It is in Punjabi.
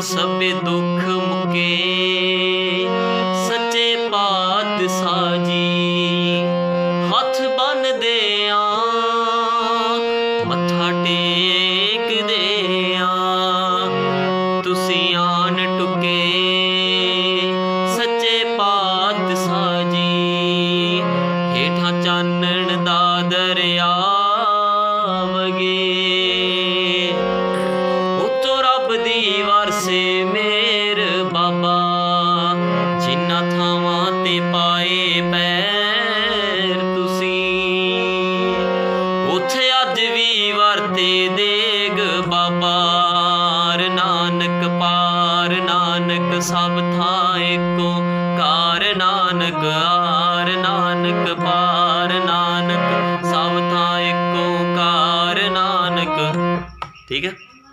ਸਭ ਦੁੱਖ ਮੁਕੇ, ਸੱਚੇ ਪਾਤ ਸਾਜੀ ਹੱਥ ਬੰਨਦੇ ਆ, ਮੱਥਾ ਟੇਕਦੇ ਆ। ਤੁਸੀਂ ਆਣ ਟੁਕੇ, ਸੱਚੇ ਪਾਤ ਸਾਜੀ ਹੇਠਾਂ ਚਾਨਣ ਦਾ ਦਰਿਆ ਵਗੇ। ਦੀ ਵਰਸੇ ਮੇਰ ਬਾਬਾ। ਜਿੰਨਾ ਥਾਵਾਂ ਤੇ ਪਾਏ ਪੈਰ ਤੁਸੀਂ। ਉਥੇ ਅੱਜ ਵੀ ਵਰਤੇ ਦੇਗ ਬਾਬਾ। ਨਾਨਕ ਪਾਰ ਨਾਨਕ ਸਭ ਥਾਂ ਏਕੋ ਕਾਰ ਨਾਨਕ ਆਰ ਨਾਨਕ ਪਾਰ ਨਾਨਕ ਸਭ ਥਾਂ ਏਕੋ ਕਾਰ ਨਾਨਕ। ਠੀਕ ਹੈ?